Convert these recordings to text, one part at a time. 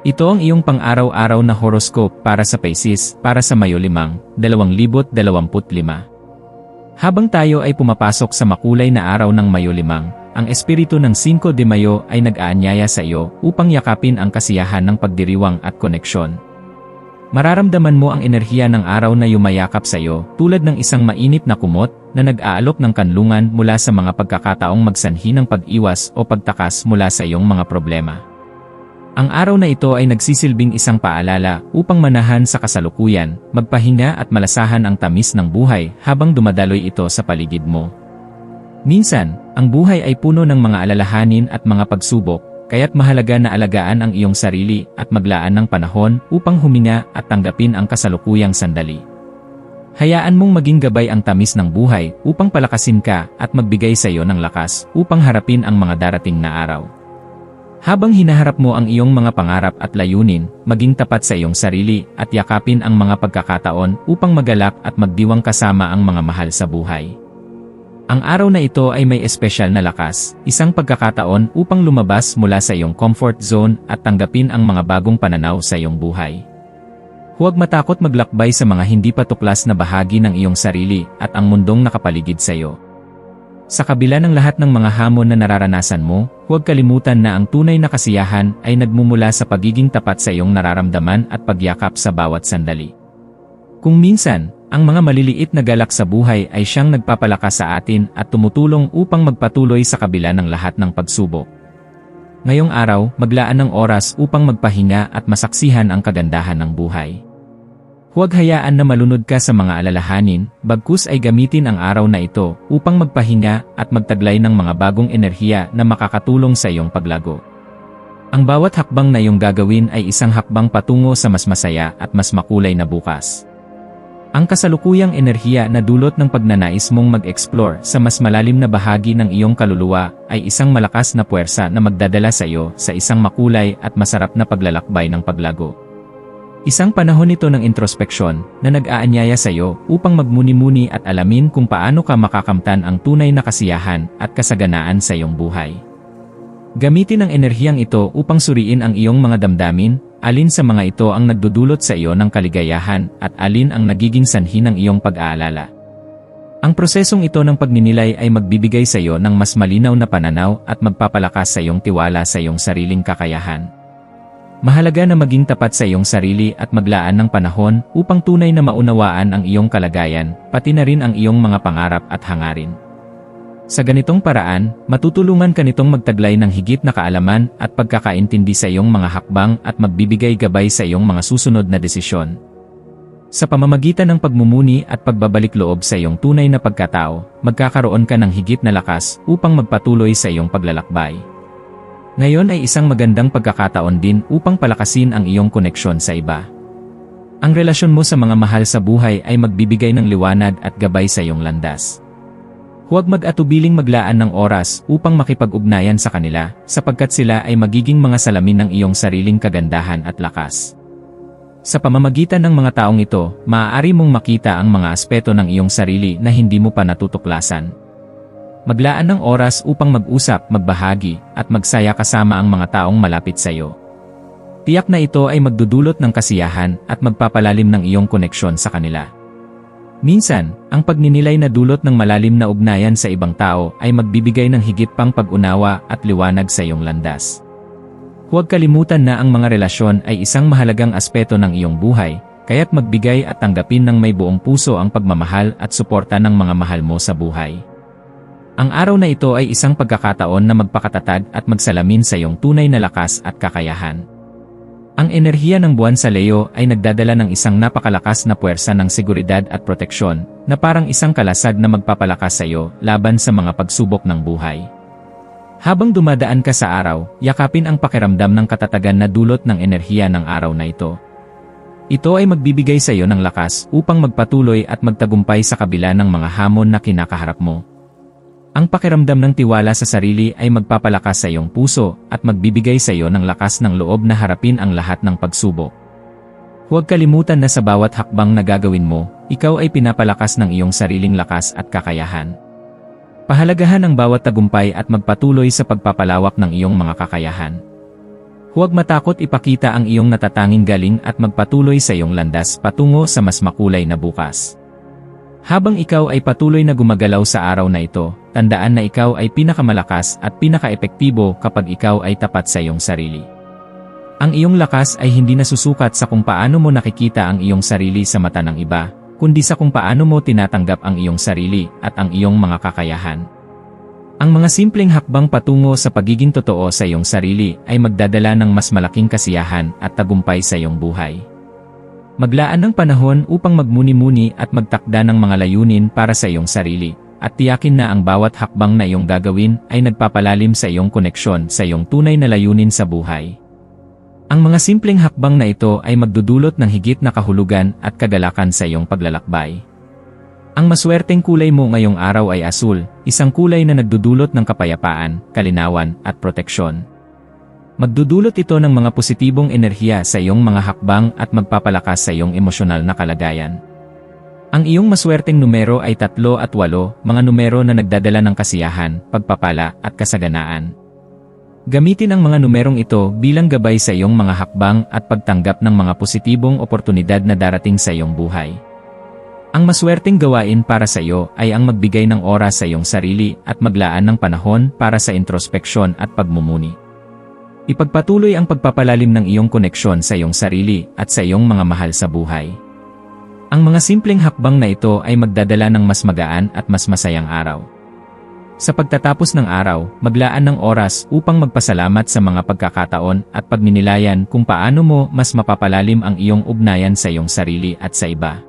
Ito ang iyong pang-araw-araw na horoscope para sa Pisces para sa Mayo 5, 2025. Habang tayo ay pumapasok sa makulay na araw ng Mayo 5, ang espiritu ng 5 de Mayo ay nag-aanyaya sa iyo upang yakapin ang kasiyahan ng pagdiriwang at koneksyon. Mararamdaman mo ang enerhiya ng araw na yumayakap sa iyo tulad ng isang mainit na kumot na nag-aalok ng kanlungan mula sa mga pagkakataong magsanhi ng pag-iwas o pagtakas mula sa iyong mga problema. Ang araw na ito ay nagsisilbing isang paalala upang manahan sa kasalukuyan, magpahinga at malasahan ang tamis ng buhay habang dumadaloy ito sa paligid mo. Minsan, ang buhay ay puno ng mga alalahanin at mga pagsubok, kaya't mahalaga na alagaan ang iyong sarili at maglaan ng panahon upang huminga at tanggapin ang kasalukuyang sandali. Hayaan mong maging gabay ang tamis ng buhay upang palakasin ka at magbigay sa iyo ng lakas upang harapin ang mga darating na araw. Habang hinaharap mo ang iyong mga pangarap at layunin, maging tapat sa iyong sarili at yakapin ang mga pagkakataon upang magalak at magdiwang kasama ang mga mahal sa buhay. Ang araw na ito ay may espesyal na lakas, isang pagkakataon upang lumabas mula sa iyong comfort zone at tanggapin ang mga bagong pananaw sa iyong buhay. Huwag matakot maglakbay sa mga hindi pa tuklas na bahagi ng iyong sarili at ang mundong nakapaligid sa iyo. Sa kabila ng lahat ng mga hamon na nararanasan mo, huwag kalimutan na ang tunay na kasiyahan ay nagmumula sa pagiging tapat sa iyong nararamdaman at pagyakap sa bawat sandali. Kung minsan, ang mga maliliit na galak sa buhay ay siyang nagpapalakas sa atin at tumutulong upang magpatuloy sa kabila ng lahat ng pagsubok. Ngayong araw, maglaan ng oras upang magpahinga at masaksihan ang kagandahan ng buhay. Huwag hayaan na malunod ka sa mga alalahanin, bagkus ay gamitin ang araw na ito upang magpahinga at magtaglay ng mga bagong enerhiya na makakatulong sa iyong paglago. Ang bawat hakbang na iyong gagawin ay isang hakbang patungo sa mas masaya at mas makulay na bukas. Ang kasalukuyang enerhiya na dulot ng pagnanais mong mag-explore sa mas malalim na bahagi ng iyong kaluluwa ay isang malakas na puwersa na magdadala sa iyo sa isang makulay at masarap na paglalakbay ng paglago. Isang panahon ito ng introspeksyon na nag-aanyaya sa iyo upang magmuni-muni at alamin kung paano ka makakamtan ang tunay na kasiyahan at kasaganaan sa iyong buhay. Gamitin ang enerhiyang ito upang suriin ang iyong mga damdamin, alin sa mga ito ang nagdudulot sa iyo ng kaligayahan at alin ang nagiging sanhi ng iyong pag-aalala. Ang prosesong ito ng pagninilay ay magbibigay sa iyo ng mas malinaw na pananaw at magpapalakas sa iyong tiwala sa iyong sariling kakayahan. Mahalaga na maging tapat sa iyong sarili at maglaan ng panahon upang tunay na maunawaan ang iyong kalagayan, pati na rin ang iyong mga pangarap at hangarin. Sa ganitong paraan, matutulungan ka nitong magtaglay ng higit na kaalaman at pagkakaintindi sa iyong mga hakbang at magbibigay gabay sa iyong mga susunod na desisyon. Sa pamamagitan ng pagmumuni at pagbabalik loob sa iyong tunay na pagkatao, magkakaroon ka ng higit na lakas upang magpatuloy sa iyong paglalakbay. Ngayon ay isang magandang pagkakataon din upang palakasin ang iyong koneksyon sa iba. Ang relasyon mo sa mga mahal sa buhay ay magbibigay ng liwanag at gabay sa iyong landas. Huwag mag-atubiling maglaan ng oras upang makipag-ugnayan sa kanila, sapagkat sila ay magiging mga salamin ng iyong sariling kagandahan at lakas. Sa pamamagitan ng mga taong ito, maaari mong makita ang mga aspeto ng iyong sarili na hindi mo pa natutuklasan. Maglaan ng oras upang mag-usap, magbahagi, at magsaya kasama ang mga taong malapit sa iyo. Tiyak na ito ay magdudulot ng kasiyahan at magpapalalim ng iyong koneksyon sa kanila. Minsan, ang pagninilay na dulot ng malalim na ugnayan sa ibang tao ay magbibigay ng higit pang pag-unawa at liwanag sa iyong landas. Huwag kalimutan na ang mga relasyon ay isang mahalagang aspeto ng iyong buhay, kaya't magbigay at tanggapin ng may buong puso ang pagmamahal at suporta ng mga mahal mo sa buhay. Ang araw na ito ay isang pagkakataon na magpakatatag at magsalamin sa iyong tunay na lakas at kakayahan. Ang enerhiya ng buwan sa Leo ay nagdadala ng isang napakalakas na puwersa ng seguridad at proteksyon na parang isang kalasag na magpapalakas sa iyo laban sa mga pagsubok ng buhay. Habang dumadaan ka sa araw, yakapin ang pakiramdam ng katatagan na dulot ng enerhiya ng araw na ito. Ito ay magbibigay sa iyo ng lakas upang magpatuloy at magtagumpay sa kabila ng mga hamon na kinakaharap mo. Ang pakiramdam ng tiwala sa sarili ay magpapalakas sa iyong puso at magbibigay sa iyo ng lakas ng loob na harapin ang lahat ng pagsubok. Huwag kalimutan na sa bawat hakbang na gagawin mo, ikaw ay pinapalakas ng iyong sariling lakas at kakayahan. Pahalagahan ang bawat tagumpay at magpatuloy sa pagpapalawak ng iyong mga kakayahan. Huwag matakot ipakita ang iyong natatanging galing at magpatuloy sa iyong landas patungo sa mas makulay na bukas. Habang ikaw ay patuloy na gumagalaw sa araw na ito, tandaan na ikaw ay pinakamalakas at pinakaepektibo kapag ikaw ay tapat sa iyong sarili. Ang iyong lakas ay hindi nasusukat sa kung paano mo nakikita ang iyong sarili sa mata ng iba, kundi sa kung paano mo tinatanggap ang iyong sarili at ang iyong mga kakayahan. Ang mga simpleng hakbang patungo sa pagiging totoo sa iyong sarili ay magdadala ng mas malaking kasiyahan at tagumpay sa iyong buhay. Maglaan ng panahon upang magmuni-muni at magtakda ng mga layunin para sa iyong sarili, at tiyakin na ang bawat hakbang na iyong gagawin ay nagpapalalim sa iyong koneksyon sa iyong tunay na layunin sa buhay. Ang mga simpleng hakbang na ito ay magdudulot ng higit na kahulugan at kagalakan sa iyong paglalakbay. Ang maswerteng kulay mo ngayong araw ay asul, isang kulay na nagdudulot ng kapayapaan, kalinawan, at proteksyon. Magdudulot ito ng mga positibong enerhiya sa iyong mga hakbang at magpapalakas sa iyong emosyonal na kalagayan. Ang iyong maswerteng numero ay 3 at 8, mga numero na nagdadala ng kasiyahan, pagpapala, at kasaganaan. Gamitin ang mga numerong ito bilang gabay sa iyong mga hakbang at pagtanggap ng mga positibong oportunidad na darating sa iyong buhay. Ang maswerteng gawain para sa iyo ay ang magbigay ng oras sa iyong sarili at maglaan ng panahon para sa introspeksyon at pagmumuni. Ipagpatuloy ang pagpapalalim ng iyong koneksyon sa iyong sarili at sa iyong mga mahal sa buhay. Ang mga simpleng hakbang na ito ay magdadala ng mas magaan at mas masayang araw. Sa pagtatapos ng araw, maglaan ng oras upang magpasalamat sa mga pagkakataon at pagninilayan kung paano mo mas mapapalalim ang iyong ugnayan sa iyong sarili at sa iba.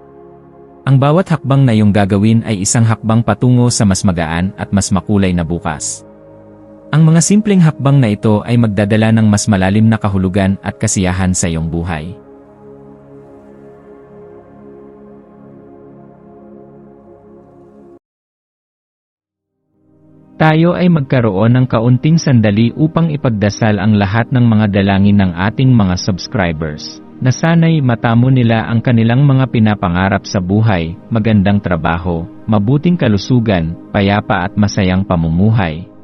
Ang bawat hakbang na iyong gagawin ay isang hakbang patungo sa mas magaan at mas makulay na bukas. Ang mga simpleng hakbang na ito ay magdadala ng mas malalim na kahulugan at kasiyahan sa iyong buhay. Tayo ay magkaroon ng kaunting sandali upang ipagdasal ang lahat ng mga dalangin ng ating mga subscribers, na sana'y matamo nila ang kanilang mga pinapangarap sa buhay, magandang trabaho, mabuting kalusugan, payapa at masayang pamumuhay,